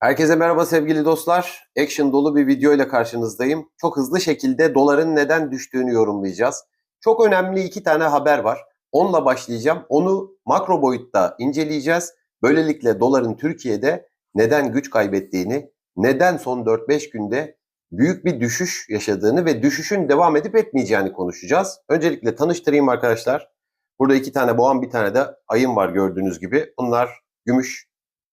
Herkese merhaba sevgili dostlar. Action dolu bir video ile karşınızdayım. Çok hızlı şekilde doların neden düştüğünü yorumlayacağız. Çok önemli iki tane haber var. Onunla başlayacağım. Onu makro boyutta inceleyeceğiz. Böylelikle doların Türkiye'de neden güç kaybettiğini, neden son 4-5 günde büyük bir düşüş yaşadığını ve düşüşün devam edip etmeyeceğini konuşacağız. Öncelikle tanıştırayım arkadaşlar. Burada iki tane boğan bir tane de ayın var gördüğünüz gibi. Bunlar gümüş,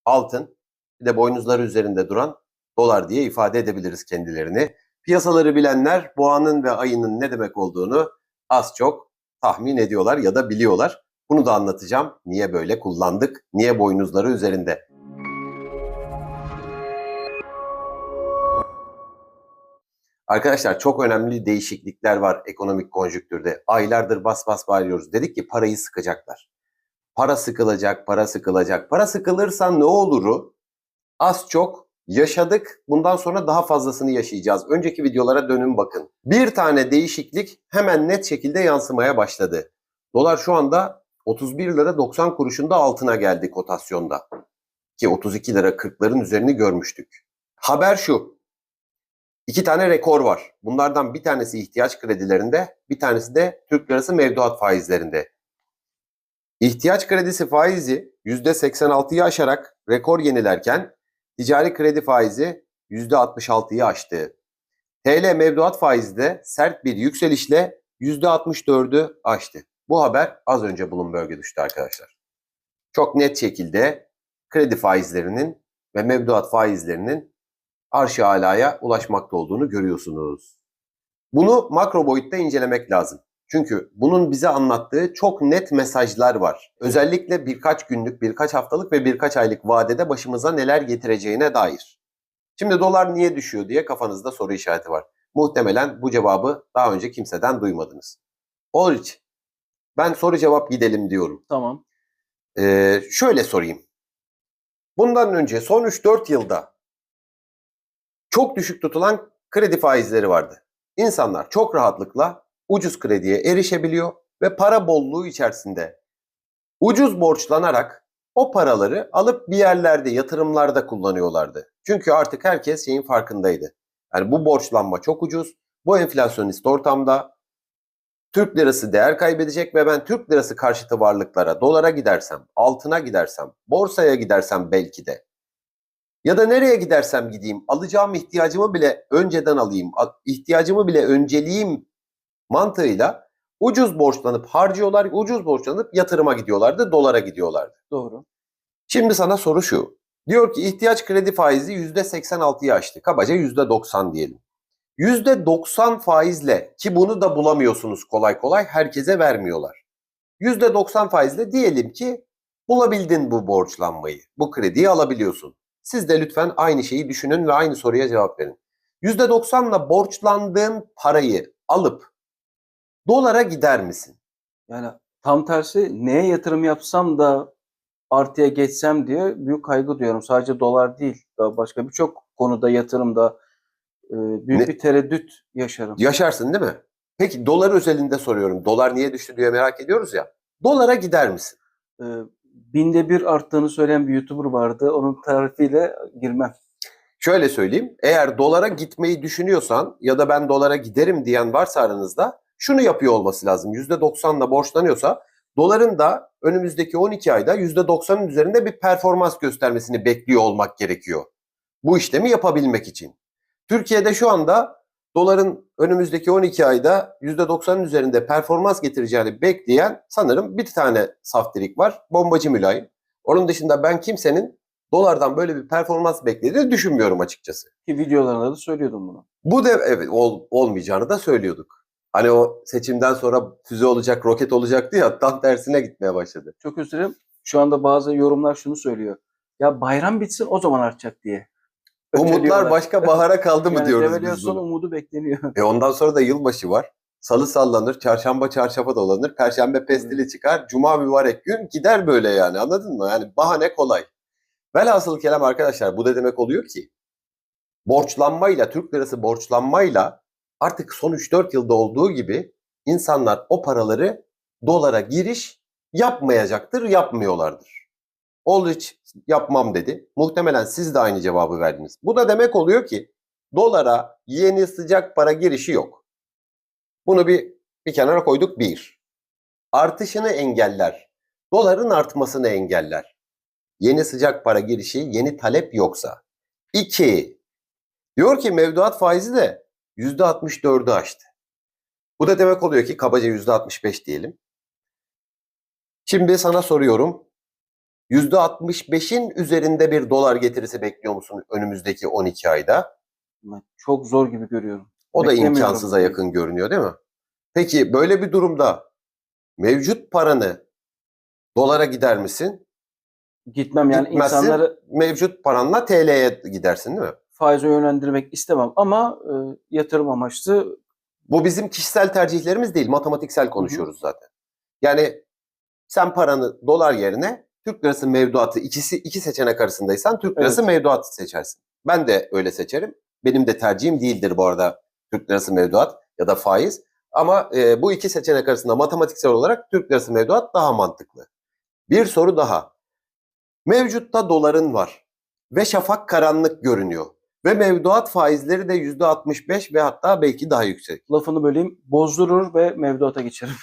altın bir de boynuzları üzerinde duran dolar diye ifade edebiliriz kendilerini. Piyasaları bilenler boğanın ve ayının ne demek olduğunu az çok tahmin ediyorlar ya da biliyorlar. Bunu da anlatacağım. Niye böyle kullandık? Niye boynuzları üzerinde? Arkadaşlar çok önemli değişiklikler var ekonomik konjüktürde. Aylardır bas bas bağırıyoruz. Dedik ki parayı sıkacaklar. Para sıkılacak, para sıkılacak. Para sıkılırsa ne oluru az çok yaşadık. Bundan sonra daha fazlasını yaşayacağız. Önceki videolara dönün bakın. Bir tane değişiklik hemen net şekilde yansımaya başladı. Dolar şu anda 31 lira 90 kuruşunda altına geldi kotasyonda. Ki 32 lira 40'ların üzerini görmüştük. Haber şu. İki tane rekor var. Bunlardan bir tanesi ihtiyaç kredilerinde, bir tanesi de Türk lirası mevduat faizlerinde. İhtiyaç kredisi faizi %86'yı aşarak rekor yenilerken ticari kredi faizi %66'yı aştı. TL mevduat faizi de sert bir yükselişle %64'ü aştı. Bu haber az önce Bloomberg'e düştü arkadaşlar. Çok net şekilde kredi faizlerinin ve mevduat faizlerinin arş-ı alaya ulaşmakta olduğunu görüyorsunuz. Bunu makro boyutta incelemek lazım. Çünkü bunun bize anlattığı çok net mesajlar var. Özellikle birkaç günlük, birkaç haftalık ve birkaç aylık vadede başımıza neler getireceğine dair. Şimdi dolar niye düşüyor diye kafanızda soru işareti var. Muhtemelen bu cevabı daha önce kimseden duymadınız. Olriç, ben soru cevap gidelim diyorum. Tamam. Ee, şöyle sorayım. Bundan önce son 3-4 yılda çok düşük tutulan kredi faizleri vardı. İnsanlar çok rahatlıkla ucuz krediye erişebiliyor ve para bolluğu içerisinde ucuz borçlanarak o paraları alıp bir yerlerde yatırımlarda kullanıyorlardı. Çünkü artık herkes şeyin farkındaydı. Yani bu borçlanma çok ucuz. Bu enflasyonist ortamda Türk lirası değer kaybedecek ve ben Türk lirası karşıtı varlıklara, dolara gidersem, altına gidersem, borsaya gidersem belki de ya da nereye gidersem gideyim alacağım ihtiyacımı bile önceden alayım, ihtiyacımı bile önceleyeyim mantığıyla ucuz borçlanıp harcıyorlar, ucuz borçlanıp yatırıma gidiyorlardı, dolara gidiyorlardı. Doğru. Şimdi sana soru şu. Diyor ki ihtiyaç kredi faizi %86'yı aştı. Kabaca %90 diyelim. %90 faizle ki bunu da bulamıyorsunuz kolay kolay herkese vermiyorlar. %90 faizle diyelim ki bulabildin bu borçlanmayı. Bu krediyi alabiliyorsun. Siz de lütfen aynı şeyi düşünün ve aynı soruya cevap verin. %90'la borçlandığın parayı alıp dolara gider misin? Yani tam tersi neye yatırım yapsam da artıya geçsem diye büyük kaygı duyuyorum. Sadece dolar değil. Daha başka birçok konuda yatırımda e, büyük Ne- bir tereddüt yaşarım. Yaşarsın değil mi? Peki dolar özelinde soruyorum. Dolar niye düştü diye merak ediyoruz ya. Dolara gider misin? E, binde bir arttığını söyleyen bir YouTuber vardı. Onun tarifiyle girmem. Şöyle söyleyeyim. Eğer dolara gitmeyi düşünüyorsan ya da ben dolara giderim diyen varsa aranızda şunu yapıyor olması lazım. %90'la borçlanıyorsa doların da önümüzdeki 12 ayda %90'ın üzerinde bir performans göstermesini bekliyor olmak gerekiyor. Bu işlemi yapabilmek için. Türkiye'de şu anda doların önümüzdeki 12 ayda %90'ın üzerinde performans getireceğini bekleyen sanırım bir tane saftirik var. Bombacı mülayim. Onun dışında ben kimsenin dolardan böyle bir performans beklediğini düşünmüyorum açıkçası. Ki videolarında da söylüyordum bunu. Bu da evet ol- olmayacağını da söylüyorduk. Hani o seçimden sonra füze olacak, roket olacaktı ya tam tersine gitmeye başladı. Çok özür dilerim. Şu anda bazı yorumlar şunu söylüyor. Ya bayram bitsin o zaman artacak diye. Umutlar başka bahara kaldı mı yani diyoruz biz bunu. umudu bekleniyor. E ondan sonra da yılbaşı var. Salı sallanır, çarşamba çarşafa dolanır, perşembe pestili çıkar, cuma mübarek gün gider böyle yani anladın mı? Yani bahane kolay. Velhasıl kelam arkadaşlar bu da demek oluyor ki borçlanmayla, Türk lirası borçlanmayla artık son 3-4 yılda olduğu gibi insanlar o paraları dolara giriş yapmayacaktır, yapmıyorlardır. Ol hiç yapmam dedi. Muhtemelen siz de aynı cevabı verdiniz. Bu da demek oluyor ki dolara yeni sıcak para girişi yok. Bunu bir bir kenara koyduk bir. Artışını engeller. Doların artmasını engeller. Yeni sıcak para girişi, yeni talep yoksa. İki. Diyor ki mevduat faizi de %64'ü aştı. Bu da demek oluyor ki kabaca %65 diyelim. Şimdi sana soruyorum. %65'in üzerinde bir dolar getirisi bekliyor musun önümüzdeki 12 ayda? Ben çok zor gibi görüyorum. O da imkansıza yakın görünüyor değil mi? Peki böyle bir durumda mevcut paranı dolara gider misin? Gitmem yani Gitmezsin. insanları Mevcut paranla TL'ye gidersin değil mi? Faize yönlendirmek istemem ama e, yatırım amaçlı Bu bizim kişisel tercihlerimiz değil, matematiksel konuşuyoruz zaten. Yani sen paranı dolar yerine Türk lirası mevduatı ikisi iki seçenek arasındaysan Türk lirası Evet. mevduatı seçersin. Ben de öyle seçerim. Benim de tercihim değildir bu arada Türk lirası mevduat ya da faiz. Ama e, bu iki seçenek arasında matematiksel olarak Türk lirası mevduat daha mantıklı. Bir soru daha. Mevcutta doların var ve şafak karanlık görünüyor. Ve mevduat faizleri de %65 ve hatta belki daha yüksek. lafını böleyim bozdurur ve mevduata geçerim.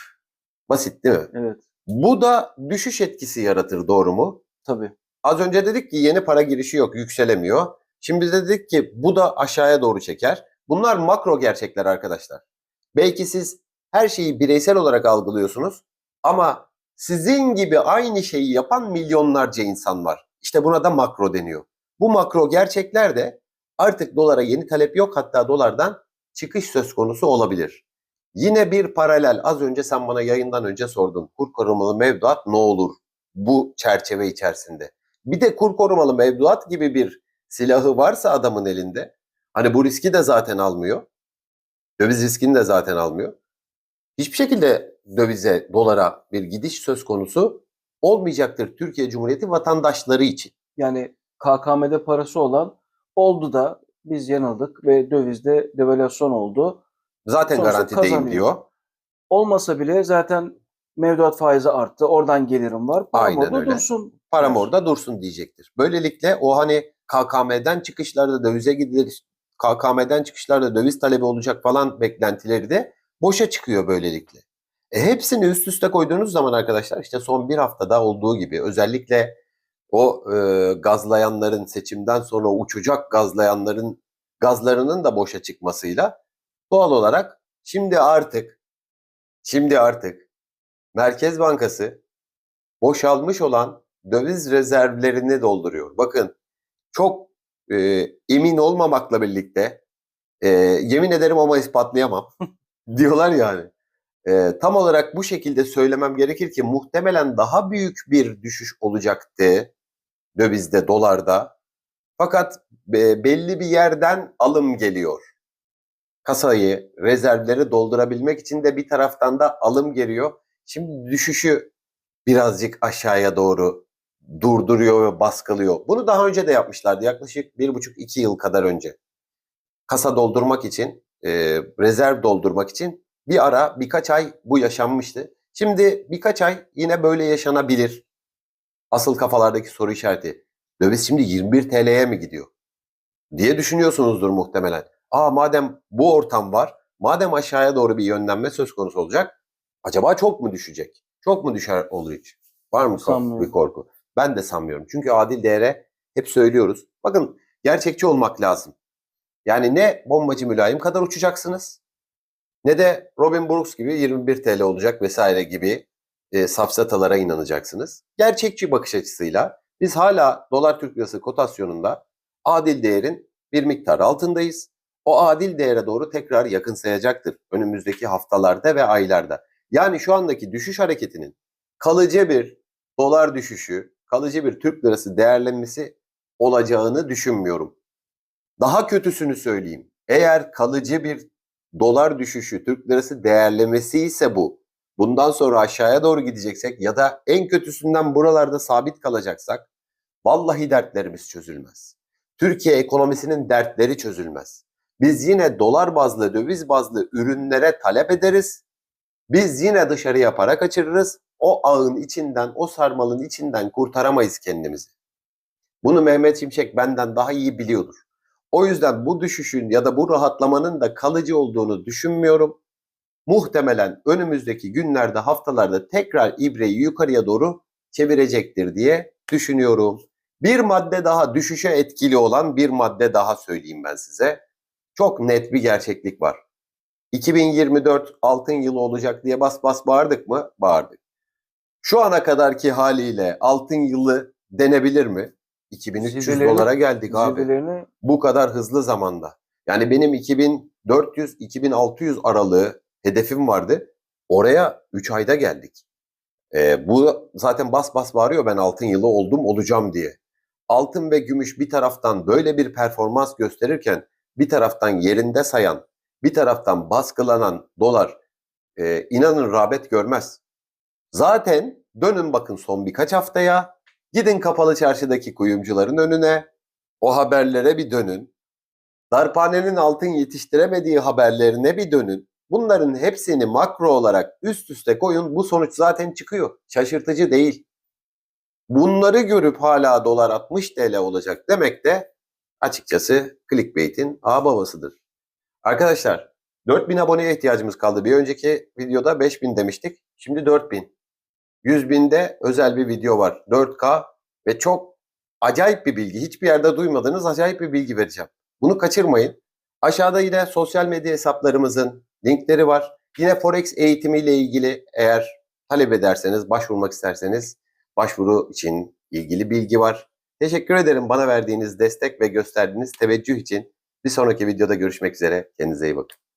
Basit değil mi? Evet Bu da düşüş etkisi yaratır doğru mu? tabii. Az önce dedik ki yeni para girişi yok, yükselemiyor. Şimdi de dedik ki bu da aşağıya doğru çeker. Bunlar makro gerçekler arkadaşlar. Belki siz her şeyi bireysel olarak algılıyorsunuz ama sizin gibi aynı şeyi yapan milyonlarca insan var. İşte buna da makro deniyor. Bu makro gerçekler de artık dolara yeni talep yok hatta dolardan çıkış söz konusu olabilir. Yine bir paralel az önce sen bana yayından önce sordun. Kur korumalı mevduat ne olur bu çerçeve içerisinde? Bir de kur korumalı mevduat gibi bir silahı varsa adamın elinde hani bu riski de zaten almıyor. Döviz riskini de zaten almıyor. Hiçbir şekilde dövize, dolara bir gidiş söz konusu olmayacaktır Türkiye Cumhuriyeti vatandaşları için. Yani KKM'de parası olan oldu da biz yanıldık ve dövizde devalüasyon oldu. Zaten Sonuçta garantideyim kazanıyor. diyor. Olmasa bile zaten mevduat faizi arttı. Oradan gelirim var. Param Aynen orada öyle. dursun. Param orada dursun diyecektir. Böylelikle o hani KKM'den çıkışlarda dövize gidilir, KKM'den çıkışlarda döviz talebi olacak falan beklentileri de boşa çıkıyor böylelikle. E hepsini üst üste koyduğunuz zaman arkadaşlar işte son bir haftada olduğu gibi özellikle o e, gazlayanların seçimden sonra uçacak gazlayanların gazlarının da boşa çıkmasıyla doğal olarak şimdi artık şimdi artık Merkez Bankası boşalmış olan döviz rezervlerini dolduruyor. Bakın çok e, emin olmamakla birlikte e, yemin ederim ama ispatlayamam diyorlar yani. E, tam olarak bu şekilde söylemem gerekir ki muhtemelen daha büyük bir düşüş olacaktı dövizde, dolarda. Fakat e, belli bir yerden alım geliyor. Kasayı, rezervleri doldurabilmek için de bir taraftan da alım geliyor. Şimdi düşüşü birazcık aşağıya doğru durduruyor ve baskılıyor. Bunu daha önce de yapmışlardı. Yaklaşık bir buçuk iki yıl kadar önce. Kasa doldurmak için, e, rezerv doldurmak için bir ara birkaç ay bu yaşanmıştı. Şimdi birkaç ay yine böyle yaşanabilir. Asıl kafalardaki soru işareti. Döviz şimdi 21 TL'ye mi gidiyor? Diye düşünüyorsunuzdur muhtemelen. Aa madem bu ortam var, madem aşağıya doğru bir yönlenme söz konusu olacak, acaba çok mu düşecek? Çok mu düşer olur hiç? Var mı korku- bir korku? Ben de sanmıyorum. Çünkü adil değere hep söylüyoruz. Bakın gerçekçi olmak lazım. Yani ne bombacı mülayim kadar uçacaksınız ne de Robin Brooks gibi 21 TL olacak vesaire gibi e, safsatalara inanacaksınız. Gerçekçi bakış açısıyla biz hala dolar Türk lirası kotasyonunda adil değerin bir miktar altındayız. O adil değere doğru tekrar yakınsayacaktır önümüzdeki haftalarda ve aylarda. Yani şu andaki düşüş hareketinin kalıcı bir dolar düşüşü, kalıcı bir Türk lirası değerlenmesi olacağını düşünmüyorum. Daha kötüsünü söyleyeyim. Eğer kalıcı bir dolar düşüşü, Türk lirası değerlemesi ise bu. Bundan sonra aşağıya doğru gideceksek ya da en kötüsünden buralarda sabit kalacaksak vallahi dertlerimiz çözülmez. Türkiye ekonomisinin dertleri çözülmez. Biz yine dolar bazlı, döviz bazlı ürünlere talep ederiz. Biz yine dışarıya para kaçırırız. o ağın içinden, o sarmalın içinden kurtaramayız kendimizi. Bunu Mehmet Şimşek benden daha iyi biliyordur. O yüzden bu düşüşün ya da bu rahatlamanın da kalıcı olduğunu düşünmüyorum. Muhtemelen önümüzdeki günlerde, haftalarda tekrar ibreyi yukarıya doğru çevirecektir diye düşünüyorum. Bir madde daha düşüşe etkili olan bir madde daha söyleyeyim ben size. Çok net bir gerçeklik var. 2024 altın yılı olacak diye bas bas bağırdık mı? Bağırdık. Şu ana kadarki haliyle altın yılı denebilir mi? 2300 Zirveleri- dolara geldik abi bu kadar hızlı zamanda. Yani benim 2400-2600 aralığı hedefim vardı. Oraya 3 ayda geldik. Ee, bu zaten bas bas bağırıyor ben altın yılı oldum olacağım diye. Altın ve gümüş bir taraftan böyle bir performans gösterirken bir taraftan yerinde sayan, bir taraftan baskılanan dolar e, inanın rağbet görmez. Zaten dönün bakın son birkaç haftaya gidin kapalı çarşıdaki kuyumcuların önüne o haberlere bir dönün. Darphanenin altın yetiştiremediği haberlerine bir dönün. Bunların hepsini makro olarak üst üste koyun. Bu sonuç zaten çıkıyor. Şaşırtıcı değil. Bunları görüp hala dolar 60 TL olacak demek de açıkçası clickbait'in ağ babasıdır. Arkadaşlar 4000 aboneye ihtiyacımız kaldı. Bir önceki videoda 5000 demiştik. Şimdi 4000. 100 binde özel bir video var. 4K ve çok acayip bir bilgi. Hiçbir yerde duymadığınız acayip bir bilgi vereceğim. Bunu kaçırmayın. Aşağıda yine sosyal medya hesaplarımızın linkleri var. Yine Forex eğitimiyle ilgili eğer talep ederseniz, başvurmak isterseniz başvuru için ilgili bilgi var. Teşekkür ederim bana verdiğiniz destek ve gösterdiğiniz teveccüh için. Bir sonraki videoda görüşmek üzere. Kendinize iyi bakın.